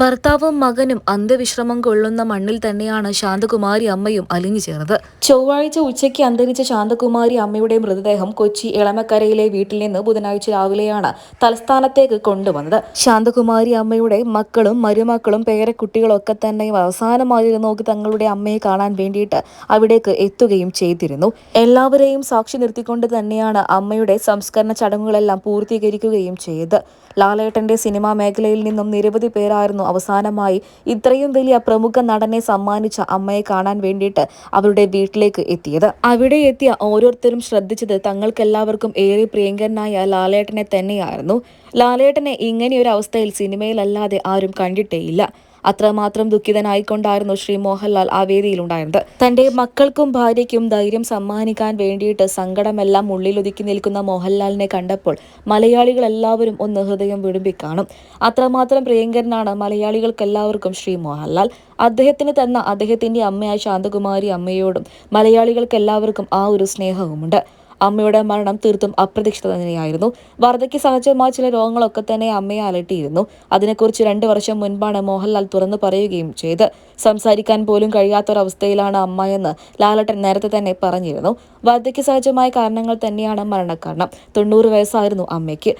ഭർത്താവും മകനും അന്ത്യവിശ്രമം കൊള്ളുന്ന മണ്ണിൽ തന്നെയാണ് ശാന്തകുമാരി അമ്മയും അലിഞ്ഞു ചേർന്നത്. ചൊവ്വാഴ്ച ഉച്ചയ്ക്ക് അന്തരിച്ച ശാന്തകുമാരി അമ്മയുടെ മൃതദേഹം കൊച്ചി എളമക്കരയിലെ വീട്ടിൽ നിന്ന് ബുധനാഴ്ച രാവിലെയാണ് തലസ്ഥാനത്തേക്ക് കൊണ്ടുവന്നത്. ശാന്തകുമാരി അമ്മയുടെ മക്കളും മരുമക്കളും പേരക്കുട്ടികളൊക്കെ തന്നെ അവസാനമായി നോക്കി തങ്ങളുടെ അമ്മയെ കാണാൻ വേണ്ടിയിട്ട് അവിടേക്ക് എത്തുകയും ചെയ്തിരുന്നു. എല്ലാവരെയും സാക്ഷി നിർത്തിക്കൊണ്ട് തന്നെയാണ് അമ്മയുടെ സംസ്കരണ ചടങ്ങുകളെല്ലാം പൂർത്തീകരിക്കുകയും ചെയ്ത് ലാലേട്ടന്റെ സിനിമാ മേഖലയിൽ നിന്നും നിരവധി പേരായിരുന്നു അവസാനമായി ഇത്രയും വലിയ പ്രമുഖ നടനെ സമ്മാനിച്ച അമ്മയെ കാണാൻ വേണ്ടിയിട്ട് അവരുടെ വീട്ടിലേക്ക് എത്തിയത്. അവിടെ എത്തിയ ഓരോരുത്തരും ശ്രദ്ധിച്ചത് തങ്ങൾക്കെല്ലാവർക്കും ഏറെ പ്രിയങ്കരനായ ലാലേട്ടനെ തന്നെയായിരുന്നു. ലാലേട്ടനെ ഇങ്ങനെയൊരു അവസ്ഥയിൽ സിനിമയിലല്ലാതെ ആരും കണ്ടിട്ടേയില്ല. അത്രമാത്രം ദുഃഖിതനായിക്കൊണ്ടായിരുന്നു ശ്രീ മോഹൻലാൽ ആ വേദിയിലുണ്ടായിരുന്നത്. തന്റെ മക്കൾക്കും ഭാര്യയ്ക്കും ധൈര്യം സമ്മാനിക്കാൻ വേണ്ടിയിട്ട് സങ്കടമെല്ലാം ഉള്ളിലൊതുക്കി നിൽക്കുന്ന മോഹൻലാലിനെ കണ്ടപ്പോൾ മലയാളികൾ എല്ലാവരും ഒന്ന് ഹൃദയം വിടുമ്പിക്കാണും. അത്രമാത്രം പ്രിയങ്കരനാണ് മലയാളികൾക്കെല്ലാവർക്കും ശ്രീ മോഹൻലാൽ. അദ്ദേഹത്തിന് തന്ന അദ്ദേഹത്തിന്റെ അമ്മയായ ശാന്തകുമാരി അമ്മയോടും മലയാളികൾക്കെല്ലാവർക്കും ആ ഒരു സ്നേഹവുമുണ്ട്. അമ്മയുടെ മരണം തീർത്തും അപ്രതീക്ഷിത തന്നെയായിരുന്നു. വാർദ്ധക്യ സഹജമായ ചില രോഗങ്ങളൊക്കെ തന്നെ അമ്മയെ അലട്ടിയിരുന്നു. അതിനെക്കുറിച്ച് രണ്ടു വർഷം മുൻപാണ് മോഹൻലാൽ തുറന്നു പറയുകയും ചെയ്ത്. സംസാരിക്കാൻ പോലും കഴിയാത്തൊരവസ്ഥയിലാണ് അമ്മ എന്ന് ലാലട്ടൻ നേരത്തെ തന്നെ പറഞ്ഞിരുന്നു. വാർദ്ധക്യ സഹജമായ കാരണങ്ങൾ തന്നെയാണ് മരണകാരണം തൊണ്ണൂറ് വയസ്സായിരുന്നു അമ്മയ്ക്ക്.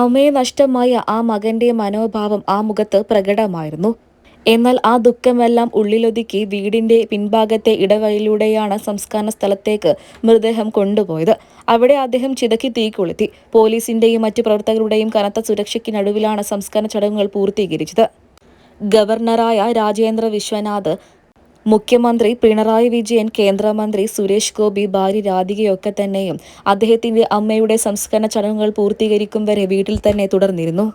അമ്മയെ നഷ്ടമായ ആ മകന്റെ മനോഭാവം ആ മുഖത്ത് പ്രകടമായിരുന്നു. എന്നാൽ ആ ദുഃഖമെല്ലാം ഉള്ളിലൊതുക്കി വീടിന്റെ പിൻഭാഗത്തെ ഇടവഴിയിലൂടെയാണ് സംസ്കാര സ്ഥലത്തേക്ക് മൃതദേഹം കൊണ്ടുപോയത്. അവിടെ അദ്ദേഹം ചിതക്കി തീ കൊളുത്തി. പോലീസിന്റെയും മറ്റു പ്രവർത്തകരുടെയും കനത്ത സുരക്ഷയ്ക്കിനടുവിലാണ് സംസ്കാര ചടങ്ങുകൾ പൂർത്തീകരിച്ചത്. ഗവർണറായ രാജേന്ദ്ര വിശ്വനാഥ് മുഖ്യമന്ത്രി പിണറായി വിജയൻ കേന്ദ്രമന്ത്രി സുരേഷ് ഗോപി ഭാര്യ രാധികയൊക്കെ തന്നെയും അദ്ദേഹത്തിന്റെ അമ്മയുടെ സംസ്കരണ ചടങ്ങുകൾ പൂർത്തീകരിക്കും വരെ വീട്ടിൽ തന്നെ തുടർന്നിരുന്നു.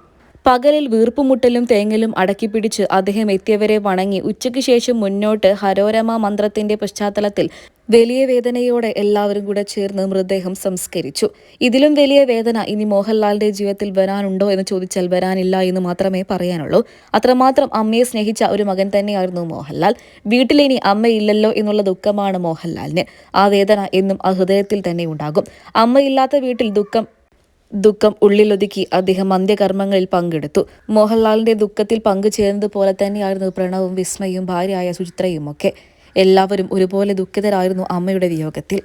പകലിൽ വീർപ്പുമുട്ടലും തേങ്ങലും അടക്കിപ്പിടിച്ച് അദ്ദേഹം എത്തിയവരെ വണങ്ങി. ഉച്ചയ്ക്ക് ശേഷം മുന്നോട്ട് ഹരോരമ മന്ത്രത്തിന്റെ പശ്ചാത്തലത്തിൽ വലിയ വേദനയോടെ എല്ലാവരും കൂടെ ചേർന്ന് മൃതദേഹം സംസ്കരിച്ചു. ഇതിലും വലിയ വേദന ഇനി മോഹൻലാലിന്റെ ജീവിതത്തിൽ വരാനുണ്ടോ എന്ന് ചോദിച്ചാൽ വരാനില്ല എന്ന് മാത്രമേ പറയാനുള്ളൂ. അത്രമാത്രം അമ്മയെ സ്നേഹിച്ച ഒരു മകൻ തന്നെയായിരുന്നു മോഹൻലാൽ. വീട്ടിലിനി അമ്മയില്ലല്ലോ എന്നുള്ള ദുഃഖമാണ് മോഹൻലാലിന്. ആ വേദന എന്നും ആ ഹൃദയത്തിൽ തന്നെ ഉണ്ടാകും. അമ്മയില്ലാത്ത വീട്ടിൽ ദുഃഖം ദുഃഖം ഉള്ളിലൊതുക്കി അദ്ദേഹം അന്ത്യകർമ്മങ്ങളിൽ പങ്കെടുത്തു. മോഹൻലാലിന്റെ ദുഃഖത്തിൽ പങ്കുചേർന്നതുപോലെ തന്നെയായിരുന്നു പ്രണവും വിസ്മയും ഭാര്യയായ സുചിത്രയും ഒക്കെ എല്ലാവരും ഒരുപോലെ ദുഃഖിതരായിരുന്നു അമ്മയുടെ വിയോഗത്തിൽ.